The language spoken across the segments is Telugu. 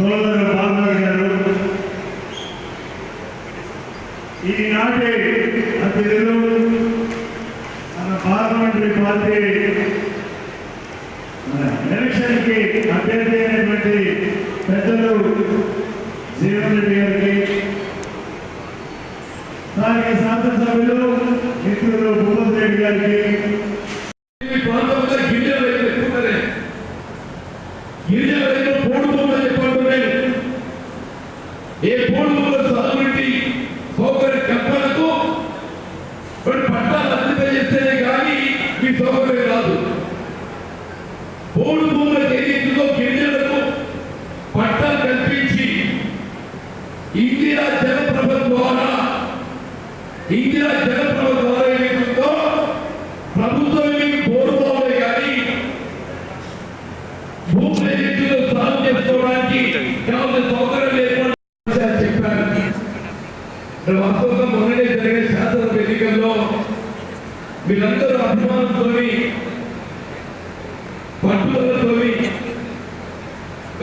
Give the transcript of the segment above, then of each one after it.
సోదరు బాబు గారు ఈనాటి అతిథులు మన పార్లమెంటరీ పార్టీ ఎలక్షన్కి అభ్యర్థి అయినటువంటి పెద్దలు జీవన్ రెడ్డి గారికి దానికి శాసనసభ్యులు మిత్రులు భూపతి రెడ్డి గారికి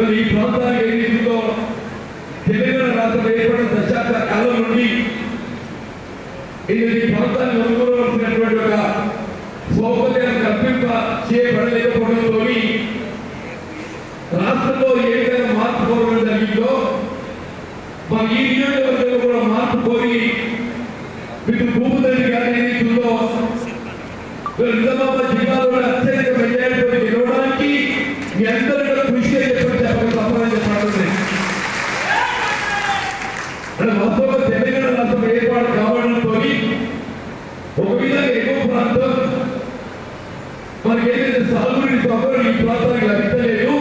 అసలు ఈ ప్రాంతానికి ఏదైతుందో తెలంగాణ రాష్ట్రం ఏర్పడిన దశాబ్ద కాలం నుండి ఇది ఈ ప్రాంతాన్ని అనుకూలినటువంటి ఒక సౌకర్యం కల్పింప చేయబడలేకపోవడంతో రాష్ట్రంలో ఏ విధంగా మార్పు కోరడం జరిగిందో మరి ఈ నియోజకవర్గంలో కూడా మార్పు కోరి మీకు భూపతి గారి నేతృత్వంలో నిజామాబాద్ జిల్లాలో అత్యధిక మెజారిటీ గెలవడానికి సభలు ఈ ప్రాంతానికి లభించలేదు.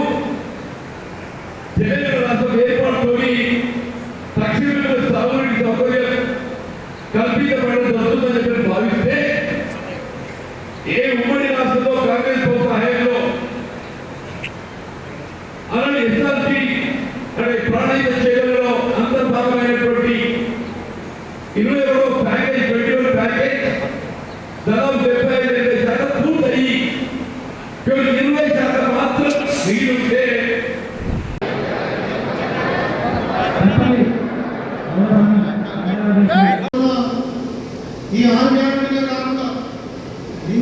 తెలంగాణ రాష్ట్రం ఏర్పాటుతోని తక్షణమే సాగునీటి సౌకర్యం కల్పించబడడం జరుగుతుందని చెప్పి భావిస్తే ఏ ఉమ్మడి రాష్ట్రంలో కాంగ్రెస్ ప్రభుత్వం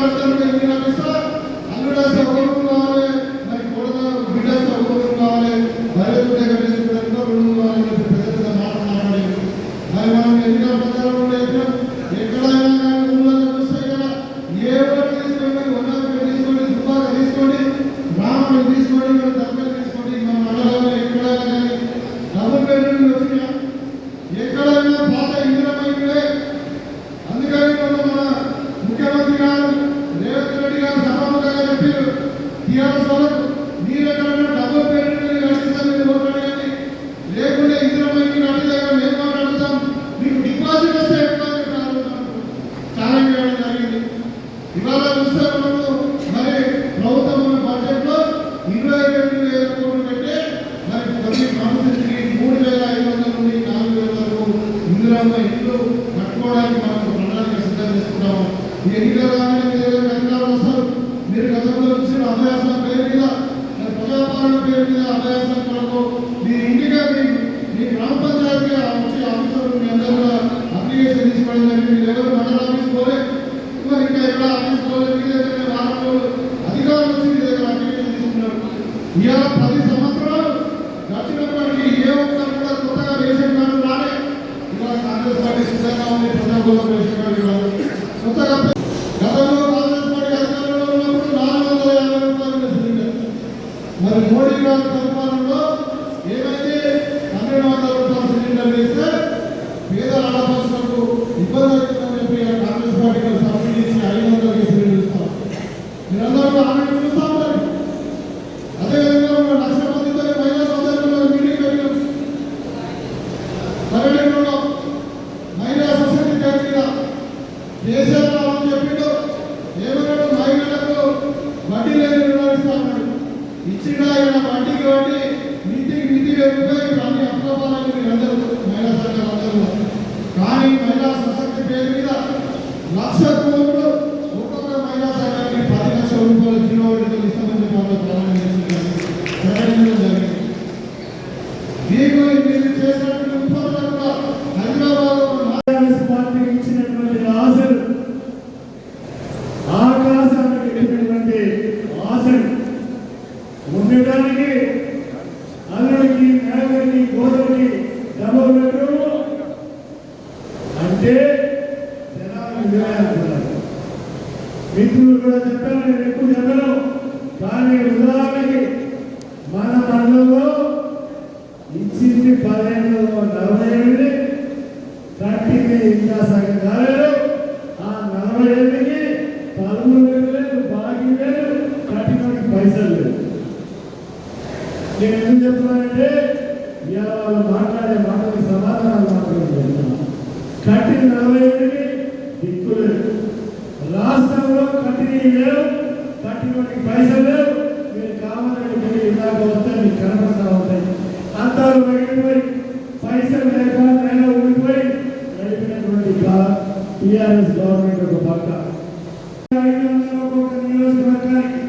Başkanımızın önemli bir మీరందరూ ఆమె అదేవిధంగా మన లక్ష మందితో మహిళా సోదరులు మీటింగ్ పెట్టాం మహిళా సొసైటీ పేరు మీద కేసీఆర్ చెప్పిండు ఏమన్నాడు మహిళలకు వడ్డీ లేని రుణాలు ఇస్తామన్నాడు ఇచ్చిన ఆయన వడ్డీకి వడ్డీ నీతికి నీతి పెరిగిపోయి అన్ని మహిళా సంఘాలు అందరూ కానీ మహిళా సశక్తి పేరు మీద లక్ష కోట్లు ఒక్కొక్క మహిళా సంఘానికి రూపాయలు జీవో వడ్డీతో ఇస్తామని చెప్పి ప్రారంభం చేసింది జరిగింది మీకు మీరు చేసినటువంటి హైదరాబాద్ నేను కానీ ఉదాహరణకి మన మండలంలో ఇచ్చింది పదిహేను నలభై ఎనిమిది కట్టింది ఇంకా సగం కాలేదు. ఆ నలభై ఎనిమిది పదమూడు వేలు లేదు బాకీ లేదు పైసలు లేదు నేను ఎందుకు చెప్తున్నానంటే వాళ్ళు మాట్లాడే మాటలకు సమాధానాలు మాత్రం కట్టిన నలభై ఎనిమిది దిక్కు రాష్ట్రంలో కట్టినవి లేవు. కట్టినోడికి పైసలు మీరు కావాలంటే మీరు ఇలాగ వస్తే మీకు కనపడతా ఉంటాయి. అంతాలు వెళ్ళిపోయి పైసలు లేక నెల ఊడిపోయి నడిపినటువంటి టీఆర్ఎస్ గవర్నమెంట్ ఒక పక్క. ఒక్కొక్క నియోజకవర్గానికి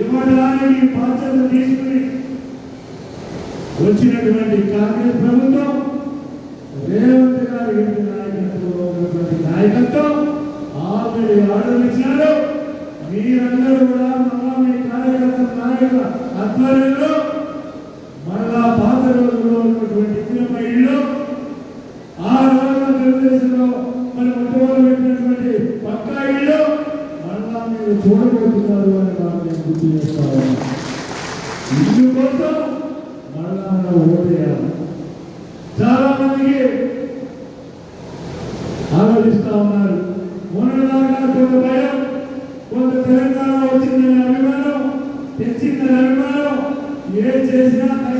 ఇవ్వడానికి బాధ్యత తీసుకుని వచ్చినటువంటి కాంగ్రెస్ ప్రభుత్వం రేవంత్ గారు నాయకత్వంలో ఉన్నటువంటి నాయకత్వం ఆల్రెడీ ఆర్డర్ ఇచ్చినారు. మీరందరూ కూడా మమ్మల్ని మీ కార్యకర్త నాయకుల ఆధ్వర్యంలో ఏం చేసినా తగ్గ